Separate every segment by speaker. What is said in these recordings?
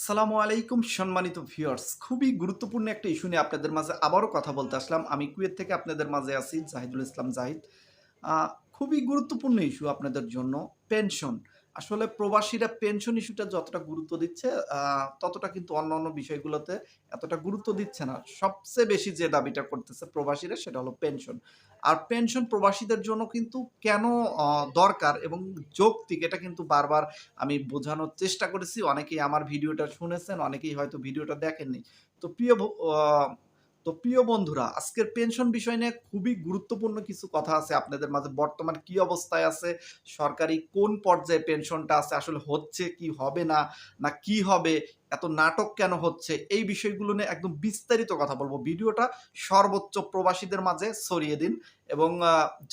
Speaker 1: আসসালামু আলাইকুম, সম্মানিত ভিউয়ার্স খুবই গুরুত্বপূর্ণ একটা ইস্যু নিয়ে আপনাদের মাঝে আবারও কথা বলতে আসলাম। আমি কুয়েত থেকে আপনাদের মাঝে আছি, জাহিদুল ইসলাম জাহিদ। খুবই গুরুত্বপূর্ণ ইস্যু আপনাদের জন্য। পেনশন আসলে প্রবাসীরা পেনশন ইস্যুটা যতটা গুরুত্ব দিচ্ছে ততটা কিন্তু অন্য অন্য বিষয়গুলোতে এতটা গুরুত্ব দিচ্ছে না। সবচেয়ে বেশি যে দাবিটা করতেছে প্রবাসীরা সেটা হলো পেনশন আর পেনশন প্রবাসীদের জন্য কিন্তু কেন দরকার এবং যৌক্তিক এটা কিন্তু বারবার আমি বোঝানোর চেষ্টা করেছি। অনেকেই আমার ভিডিওটা শুনেছেন, অনেকেই হয়তো ভিডিওটা দেখেননি। তো প্রিয় তো প্রিয় বন্ধুরা, আজকের পেনশন বিষয় নিয়ে খুবই গুরুত্বপূর্ণ কিছু কথা আছে আপনাদের মাঝে। বর্তমান কি অবস্থায় আছে? সরকারি কোন পর্যায়ে পেনশনটা আছে? আসলে হচ্ছে কি, হবে না না কি হবে? এত নাটক কেন হচ্ছে? এই বিষয়গুলো নিয়ে একদম বিস্তারিত কথা বলব। ভিডিওটা সর্বোচ্চ প্রবাসীদের মাঝে ছড়িয়ে দিন এবং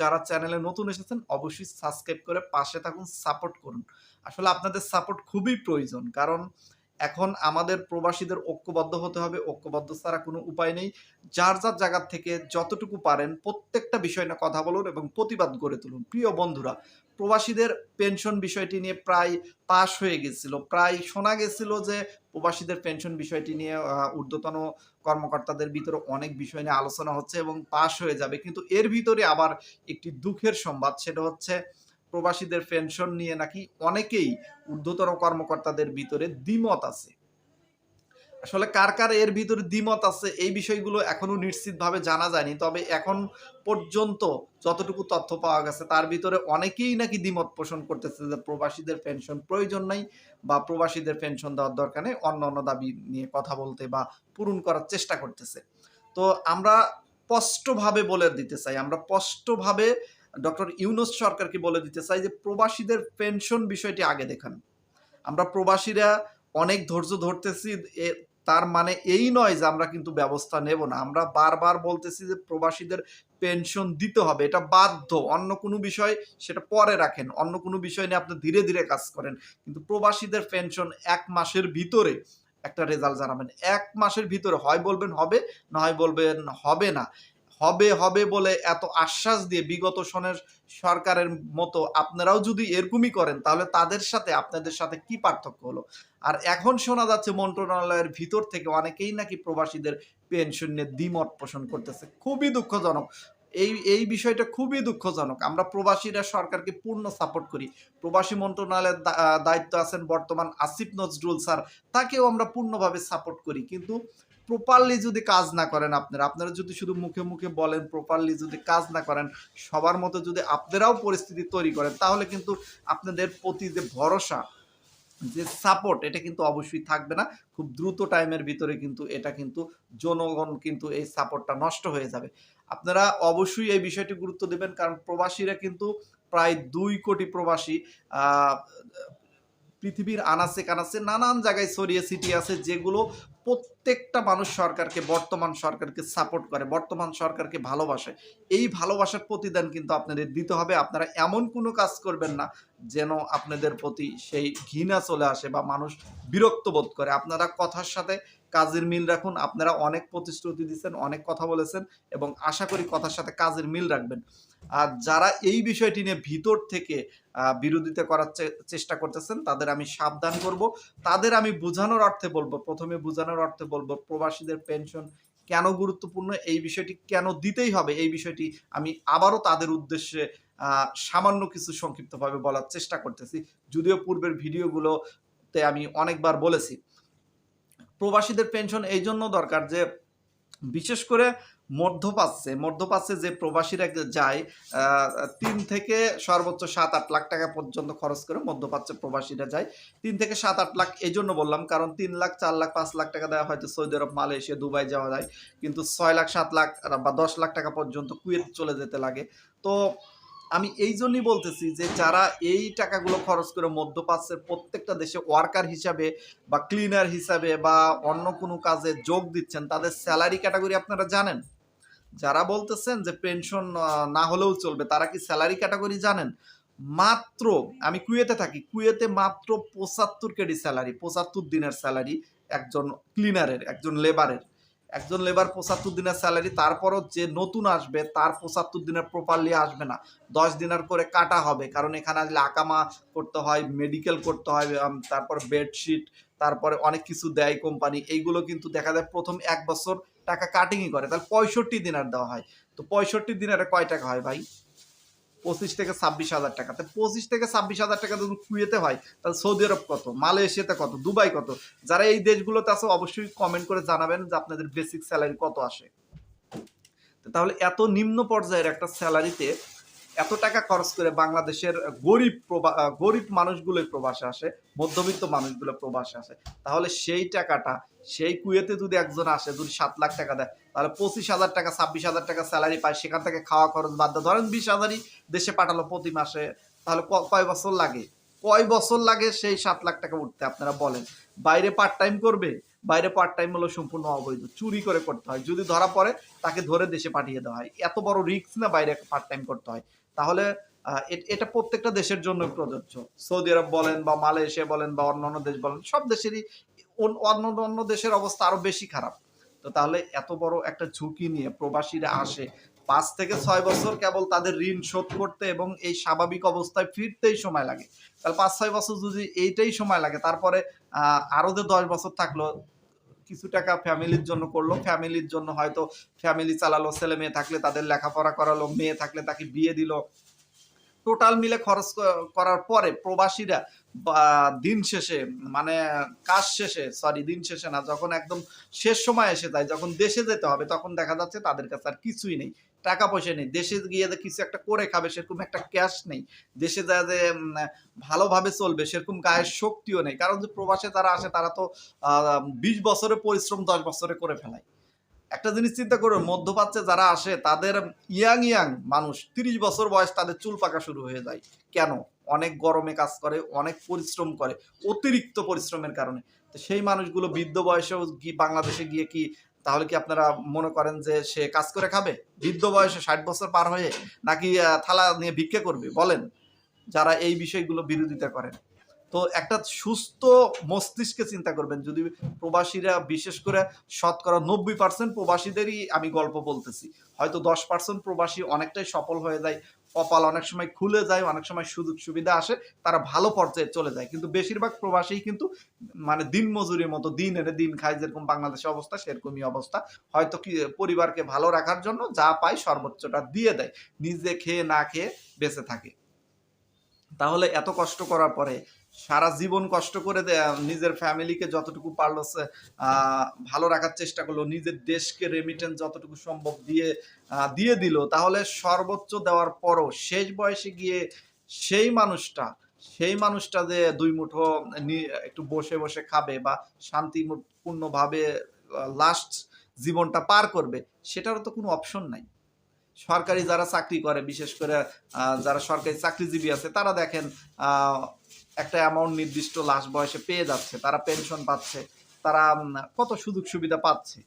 Speaker 1: যারা চ্যানেলে নতুন এসেছেন অবশ্যই সাবস্ক্রাইব করে পাশে থাকুন সাপোর্ট করুন। আসলে আপনাদের সাপোর্ট খুবই প্রয়োজন। কারণ এখন আমাদের প্রবাসীদের ঐক্যবদ্ধ হতে হবে, ঐক্যবদ্ধ ছাড়া কোনো উপায় নেই। যার যার জায়গা থেকে যতটুকু পারেন প্রত্যেকটা বিষয় নিয়ে কথা বলুন এবং প্রতিবাদ গড়ে তুলুন। প্রিয় বন্ধুরা, প্রবাসীদের পেনশন বিষয়টি নিয়ে প্রায় পাশ হয়ে গেছিল। প্রায় শোনা গেছিল যে প্রবাসীদের পেনশন বিষয়টি নিয়ে ঊর্ধ্বতন কর্মকর্তাদের ভিতরে অনেক বিষয় নিয়ে আলোচনা হচ্ছে এবং পাশ হয়ে যাবে। কিন্তু এর ভিতরে আবার একটি দুঃখের সংবাদ, সেটা হচ্ছে প্রবাসীদের পেনশন নিয়ে নাকি অনেকেই ঊর্ধ্বতর কর্মকর্তাদের ভিতরে দ্বিমত আছে। আসলে কার কার এর ভিতরে দ্বিমত আছে এই বিষয়গুলো এখনও নিশ্চিতভাবে জানা যায়নি। তবে এখন পর্যন্ত যতটুকু তথ্য পাওয়া গেছে, তার ভিতরে অনেকেই নাকি দ্বিমত পোষণ করতেছে যে প্রবাসীদের পেনশন প্রয়োজন নাই বা প্রবাসীদের পেনশন দেওয়ার দরকার নেই, অন্য অন্য দাবি নিয়ে কথা বলতে বা পূরণ করার চেষ্টা করতেছে। তো আমরা স্পষ্টভাবে বলে দিতে চাই, আমরা স্পষ্টভাবে ডক্টর ইউনুস সরকারকে বলে দিতে চাই যে প্রবাসীদের পেনশন বিষয়টি আগে দেখান। আমরা প্রবাসীরা অনেক ধৈর্য ধরতেছি তার মানে এই নয় যে আমরা কিন্তু ব্যবস্থা নেব না। আমরা বারবার বলতেছি যে প্রবাসীদের পেনশন দিতে হবে, এটা বাধ্য। অন্য কোনো বিষয় সেটা পরে রাখেন, অন্য কোনো বিষয় নিয়ে আপনি ধীরে ধীরে কাজ করেন। কিন্তু প্রবাসীদের পেনশন এক মাসের ভিতরে একটা রেজাল্ট জানাবেন। এক মাসের ভিতরে হয় বলবেন হবে না হয় বলবেন হবে না। হবে হবে বলে এত আশ্বাস দিয়ে বিগত সনের সরকারের মতো আপনারাও যদি এরকমই করেন, তাহলে তাদের সাথে আপনাদের সাথে কি পার্থক্য হলো? আর এখন শোনা যাচ্ছে মন্ত্রণালয়ের ভিতর থেকে অনেকেই নাকি প্রবাসীদের পেনশন নিয়ে দ্বিমত পোষণ করতেছে। খুবই দুঃখজনক। এই এই বিষয়টা খুবই দুঃখজনক। আমরা প্রবাসীরা সরকারকে পূর্ণ সাপোর্ট করি। প্রবাসী মন্ত্রণালয়ের দায়িত্ব আছেন বর্তমান আসিফ নজরুল স্যার। তাকেও আমরা পূর্ণভাবে সাপোর্ট করি। কিন্তু প্রপারলি যদি কাজ না করেন আপনারা আপনারা যদি শুধু মুখে মুখে বলেন প্রপারলি যদি কাজ না করেন, সবার মতো যদি আপনারাও পরিস্থিতি তৈরি করেন, তাহলে কিন্তু আপনাদের প্রতি যে ভরসা, যে সাপোর্ট এটা কিন্তু অবশ্যই থাকবে না। খুব দ্রুত টাইমের ভিতরে কিন্তু এটা কিন্তু জনগণ কিন্তু এই সাপোর্টটা নষ্ট হয়ে যাবে। আপনারা অবশ্যই এই বিষয়টি গুরুত্ব দেবেন, কারণ প্রবাসীরা কিন্তু প্রায় দুই কোটি প্রবাসী পৃথিবীর আনাচে কানাচে নানান জায়গায় ছড়িয়ে ছিটিয়ে আছে, যেগুলো প্রত্যেকটা মানুষ সরকারকে, বর্তমান সরকারকে সাপোর্ট করে, বর্তমান সরকারকে ভালোবাসে। এই ভালোবাসার প্রতিদান কিন্তু আপনাদের দিতে হবে, আপনারা এমন কোনো কাজ করবেন না যেন আপনাদের প্রতি সেই ঘৃণা চলে আসে বা মানুষ বিরক্ত বোধ করে। আপনারা কথার সাথে কাজের মিল রাখুন। আপনারা অনেক প্রতিশ্রুতি দিচ্ছেন অনেক কথা বলেছেন এবং আশা করি কথার সাথে কাজের মিল রাখবেন। আর যারা এই বিষয়টি নিয়ে ভিতর থেকে বিরোধিতা করার চেষ্টা করতেছেন, তাদের আমি সাবধান করব। তাদের আমি বোঝানোর অর্থে বলব, প্রথমে বোঝানোর অর্থে বলব, প্রবাসীদের পেনশন কেন গুরুত্বপূর্ণ, এই বিষয়টি কেন দিতেই হবে, এই বিষয়টি আমি আবারও তাদের উদ্দেশ্যে সামান্য কিছু সংক্ষিপ্তভাবে বলার চেষ্টা করতেছি। যদিও পূর্বের ভিডিওগুলোতে আমি অনেকবার বলেছি। প্রবাসীদের পেনশন এই জন্য দরকার যে, বিশেষ করে মধ্যপ্রাচ্যে মধ্যপ্রাচ্যে যে প্রবাসীরা যায় তিন থেকে সর্বোচ্চ সাত আট লাখ টাকা পর্যন্ত খরচ করে মধ্যপ্রাচ্যে প্রবাসীরা যায়। তিন থেকে সাত আট লাখ এই জন্য বললাম, কারণ তিন লাখ, চার লাখ, পাঁচ লাখ টাকা দেওয়া হয়তো সৌদি আরব, মালয়েশিয়া, দুবাই যাওয়া যায়। কিন্তু ছয় লাখ, সাত লাখ বা দশ লাখ টাকা পর্যন্ত কুয়েত চলে যেতে লাগে। তো আমি এই জন্যই বলতেছি যে যারা এই টাকাগুলো খরচ করে মধ্যপ্রাচ্যের প্রত্যেকটা দেশে ওয়ার্কার হিসাবে বা ক্লিনার হিসাবে বা অন্য কোনো কাজে যোগ দিচ্ছেন, তাদের স্যালারি ক্যাটাগরি আপনারা জানেন? যারা বলতেছেন যে পেনশন না হলেও চলবে, তারা কি স্যালারি ক্যাটাগরি জানেন? মাত্র, আমি কুয়েতে থাকি, কুয়েতে মাত্র পঁচাত্তর কেডি স্যালারি পঁচাত্তর দিনের স্যালারি একজন ক্লিনারের একজন লেবারের একজন লেবার পঁচাত্তর দিনের স্যালারি তারপরও যে নতুন আসবে, তার পঁচাত্তর দিনের প্রপারলি আসবে না। দশ দিনের করে কাটা হবে, কারণ এখানে আসলে আকামা করতে হয় মেডিকেল করতে হয় তারপর বেডশিট তারপরে অনেক কিছু দেয় কোম্পানি এইগুলো কিন্তু দেখা যায় প্রথম এক বছর টাকা কাটিংই করে। তাহলে পঁয়ষট্টি দিনের দেওয়া হয়। তো পঁয়ষট্টি দিনের কয় টাকা হয় ভাই? পঁচিশ থেকে ছাব্বিশ হাজার টাকা। তো পঁচিশ থেকে ছাব্বিশ হাজার টাকা যদি কুয়েতে হয়, তাহলে সৌদি আরব কত? মালয়েশিয়াতে কত? দুবাই কত? যারা এই দেশগুলোতে আছে, অবশ্যই কমেন্ট করে জানাবেন যে আপনাদের বেসিক স্যালারি কত আসে। তাহলে এত নিম্ন পর্যায়ের একটা স্যালারিতে এত টাকা খরচ করে বাংলাদেশের গরিব গরিব মানুষগুলোই প্রবাসে আসে, মধ্যবিত্ত মানুষগুলো প্রবাসে আসে। তাহলে সেই টাকাটা, সেই কুয়েতে যদি একজন আসে, যদি সাত লাখ টাকা দেয়, তাহলে পঁচিশ হাজার টাকা, ছাব্বিশ হাজার টাকা স্যালারি পায়, সেখান থেকে খাওয়া খরচ বাদ দেয়। ধরেন বিশ হাজারই দেশে পাঠালো প্রতি মাসে, তাহলে কয় বছর লাগে? কয় বছর লাগে সেই সাত লাখ টাকা উঠতে, আপনারা বলেন। বাইরে পার্ট টাইম করবে, বাইরে পার্ট টাইম হলো সম্পূর্ণ অবৈধ, চুরি করে করতে হয়। যদি ধরা পড়ে, তাকে ধরে দেশে পাঠিয়ে দেওয়া হয়। এত বড় রিস্ক না বাইরে পার্ট টাইম করতে হয়। তাহলে এটা প্রত্যেকটা দেশের জন্য প্রযোজ্য। সৌদি আরব বলেন বা মালয়েশিয়া বলেন বা অন্যান্য দেশ বলেন সব দেশেরই অন- অন্য অন্য দেশের অবস্থা আরও বেশি খারাপ। তো তাহলে এত বড় একটা ঝুঁকি নিয়ে প্রবাসীরা আসে পাঁচ থেকে ছয় বছর কেবল তাদের ঋণ শোধ করতে এবং এই স্বাভাবিক অবস্থায় ফিরতেই সময় লাগে। তাহলে পাঁচ ছয় বছর যদি এইটাই সময় লাগে তারপরে আহ, আরও যে দশ বছর থাকল কিছু টাকা ফ্যামিলির জন্য করল। ফ্যামিলির জন্য হয়তো ফ্যামিলি চালালো, ছেলে মেয়ে থাকলে তাদের লেখাপড়া করালো, মেয়ে থাকলে তাকে বিয়ে দিল। টোটাল মিলে খরচ করার পরে প্রবাসীরা দিন শেষে মানে কাজ শেষে সরি দিন শেষে না, যখন একদম শেষ সময় এসে যায়, যখন দেশে যেতে হবে, তখন দেখা যাচ্ছে তাদের কাছে আর কিছুই নেই। টাকা পয়সা নেই। দেশে গিয়ে যে কিছু একটা করে খাবে, সেরকম একটা ক্যাশ নেই। দেশে যা যে ভালোভাবে চলবে, সেরকম গায়ের শক্তিও নেই। কারণ যে প্রবাসে যারা আসে, তারা তো বিশ বছরে পরিশ্রম, দশ বছরে করে ফেলায়। একটা জিনিস চিন্তা করুন, মধ্যপ্রাচ্যে যারা আসে, তাদের ইয়াং ইয়াং মানুষ, তিরিশ বছর বয়স তাদের চুল পাকা শুরু হয়ে যায়। কেন? অনেক গরমে কাজ করে, অনেক পরিশ্রম করে, অতিরিক্ত পরিশ্রমের কারণে। তো সেই মানুষগুলো বৃদ্ধ বয়সেও বাংলাদেশে গিয়ে কি তাহলে কি আপনারা মনে করেন যে সে কাজ করে খাবে? বৃদ্ধ বয়সে ষাট বছর পার হয়ে নাকি থালা নিয়ে ভিক্ষে করবে? বলেন, যারা এই বিষয়গুলো বিরোধিতা করেন। তো একটা সুস্থ মস্তিষ্কে চিন্তা করবেন। যদি প্রবাসীরা বিশেষ করে শতকরা নব্বই পার্সেন্ট প্রবাসীদেরই আমি গল্প বলতেছি। হয়তো দশ পার্সেন্ট প্রবাসী অনেকটাই সফল হয়ে যায় কপাল অনেক সময় খুলে যায়, অনেক সময় সুযোগ সুবিধা আসে, তারা ভালো পর্যায়ে চলে যায়। কিন্তু বেশিরভাগ প্রবাসী কিন্তু মানে দিন মজুরির মতো দিন এনে দিন খায়, যেরকম বাংলাদেশে অবস্থা, সেরকমই অবস্থা। হয়তো কি পরিবারকে ভালো রাখার জন্য যা পায় সর্বোচ্চটা দিয়ে দেয়, নিজে খেয়ে না খেয়ে বেঁচে থাকে। তাহলে এত কষ্ট করার পরে সারা জীবন কষ্ট করে নিজের ফ্যামিলিকে যতটুকু পারল ভালো রাখার চেষ্টা করল, নিজের দেশকে রেমিটেন্স যতটুকু সম্ভব দিয়ে দিয়ে দিল, তাহলে সর্বোচ্চ দেওয়ার পরও শেষ বয়সে গিয়ে সেই মানুষটা সেই মানুষটা যে দুই মুঠো একটু বসে বসে খাবে বা শান্তিপূর্ণভাবে লাস্ট জীবনটা পার করবে, সেটারও তো কোনো অপশন নাই। সরকারি যারা চাকরি করে, বিশেষ করে যারা সরকারি চাকরিজীবী আছে, তারা দেখেন একটা অ্যামাউন্ট নির্দিষ্ট লাশ বয়সে পেয়ে যাচ্ছে, তারা পেনশন পাচ্ছে, তারা কত সুযোগ সুবিধা পাচ্ছে।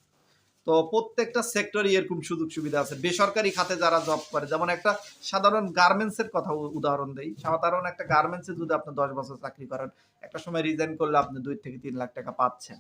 Speaker 1: তো প্রত্যেকটা সেক্টরই এরকম সুযোগ সুবিধা আছে। বেসরকারি খাতে যারা জব করে, যেমন একটা সাধারণ গার্মেন্টসের কথা উদাহরণ দেই। সাধারণ একটা গার্মেন্টসে যদি আপনি দশ বছর চাকরি করেন, একটা সময় রিজাইন করলে আপনি দুই থেকে তিন লাখ টাকা পাচ্ছেন।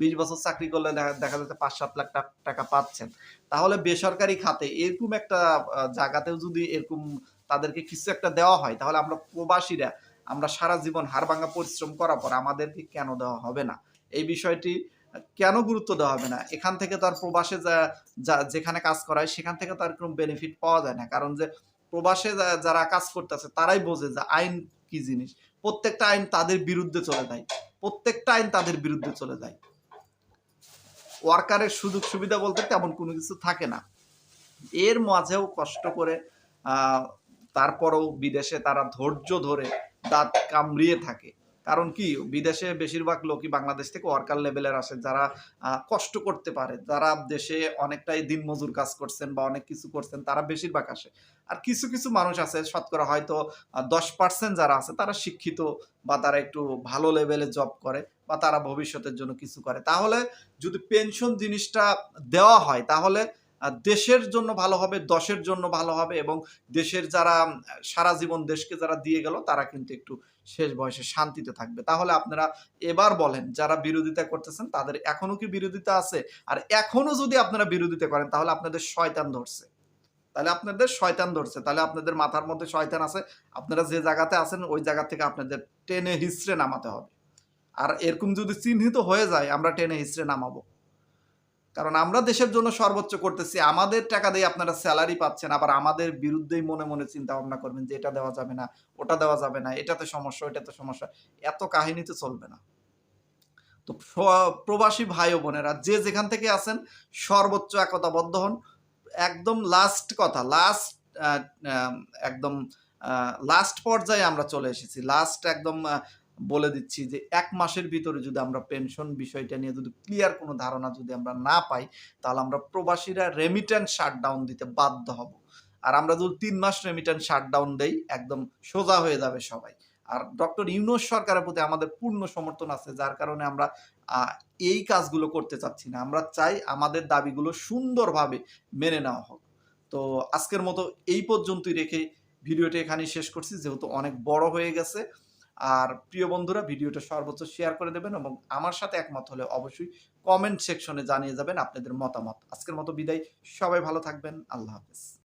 Speaker 1: বিশ বছর চাকরি করলে দেখা- যাচ্ছে পাঁচ সাত লাখ টাকা পাচ্ছেন। তাহলে বেসরকারি খাতে এরকম একটা জায়গাতেও যদি এরকম তাদেরকে কিছু একটা দেওয়া হয়, তাহলে আমরা প্রবাসীরা আমরা সারা জীবন হাড়ভাঙ্গা পরিশ্রম করার পর আমাদেরকে কেন দেওয়া হবে না? এই বিষয়টি কেন গুরুত্ব দেওয়া হবে না? এখান থেকে তো আর প্রবাসে যা- যেখানে কাজ করা হয়, সেখান থেকে তো আর কোনো বেনিফিট পাওয়া যায় না। কারণ যে প্রবাসে যারা কাজ করতেছে, তারাই বোঝে যে আইন কি জিনিস। প্রত্যেকটা আইন তাদের বিরুদ্ধে চলে যায়। প্রত্যেকটা আইন তাদের বিরুদ্ধে চলে যায়। ওয়ার্কারের সুযোগ সুবিধা বলতে তেমন কোনো কিছু থাকে না। এর মাঝেও কষ্ট করে তারপরেও বিদেশে তারা ধৈর্য ধরে দাঁত কামড়িয়ে থাকে। কারণ কি, বিদেশে বেশিরভাগ লোকই বাংলাদেশ থেকে ওয়ার্কার লেভেলের আসে যারা কষ্ট করতে পারে। যারা দেশে অনেকটাই দিনমজুর কাজ করছেন বা অনেক কিছু করছেন, তারা বেশিরভাগ আসে। আর কিছু কিছু মানুষ আছে, শতকরা হয়তো দশ পার্সেন্ট যারা আছে, তারা শিক্ষিত বা তারা একটু ভালো লেভেলে জব করে বা তারা ভবিষ্যতের জন্য কিছু করে। তাহলে যদি পেনশন জিনিসটা দেওয়া হয়, তাহলে দেশের জন্য ভালো হবে, দশের জন্য ভালো হবে এবং দেশের যারা, সারা জীবন দেশকে যারা দিয়ে গেল, তারা কিন্তু একটু শেষ বয়সে শান্তিতে থাকবে। তাহলে আপনারা এবার বলেন, যারা বিরোধিতা করতেছেন তাদের এখনও কি বিরোধিতা আছে? আর এখনও যদি আপনারা বিরোধিতা করেন, তাহলে আপনাদের শয়তান ধরছে। তাহলে আপনাদের শয়তান ধরছে। তাহলে আপনাদের মাথার মধ্যে শয়তান আছে। আপনারা যে জায়গাতে আছেন, ওই জায়গা থেকে আপনাদের টেনে হিসড়ে নামাতে হবে। আর এরকম যদি চিহ্নিত হয়ে যায়, আমরা টেনে হিসড়ে নামাবো। কারণ আমরা দেশের জন্য সর্বোচ্চ করতেছি, আমাদের টাকা দিয়ে আপনারা স্যালারি পাচ্ছেন, আবার আমাদের বিরুদ্ধেই মনে মনে চিন্তা ভাবনা করবেন যে এটা দেওয়া যাবে না, ওটা দেওয়া যাবে না, এটাতে সমস্যা, ওইটাতে সমস্যা, এত কাহিনীতে চলবে না। তো প্রবাসী ভাই বোনেরা, যে যেখান থেকে আছেন, সর্বোচ্চ একতাবদ্ধ হন। একদম লাস্ট কথা লাস্ট একদম লাস্ট পর্যায়ে আমরা চলে এসেছি লাস্ট একদম বলে দিচ্ছি যে এক মাসের ভিতরে যদি আমরা পেনশন বিষয়টা নিয়ে যদি ক্লিয়ার কোনো ধারণা যদি আমরা না পাই, তাহলে আমরা প্রবাসীরা রেমিটেন্স শাটডাউন দিতে বাধ্য হব। আর আমরা যদি তিন মাস রেমিটেন্স শাটডাউন দেই, একদম সোজা হয়ে যাবে সবাই। আর ডক্টর ইউনুস সরকারের প্রতি আমাদের পূর্ণ সমর্থন আছে, যার কারণে আমরা এই কাজগুলো করতে চাচ্ছি না। আমরা চাই আমাদের দাবিগুলো সুন্দরভাবে মেনে নেওয়া হোক। তো আজকের মতো এই পর্যন্তই রেখে ভিডিওটা এখানেই শেষ করছি, যেহেতু অনেক বড় হয়ে গেছে। আর প্রিয় বন্ধুরা, ভিডিওটা সর্বোচ্চ শেয়ার করে দেবেন এবং আমার সাথে একমত হলে অবশ্যই কমেন্ট সেকশনে জানিয়ে যাবেন আপনাদের মতামত। আজকের মতো বিদায়। সবাই ভালো থাকবেন। আল্লাহ হাফেজ।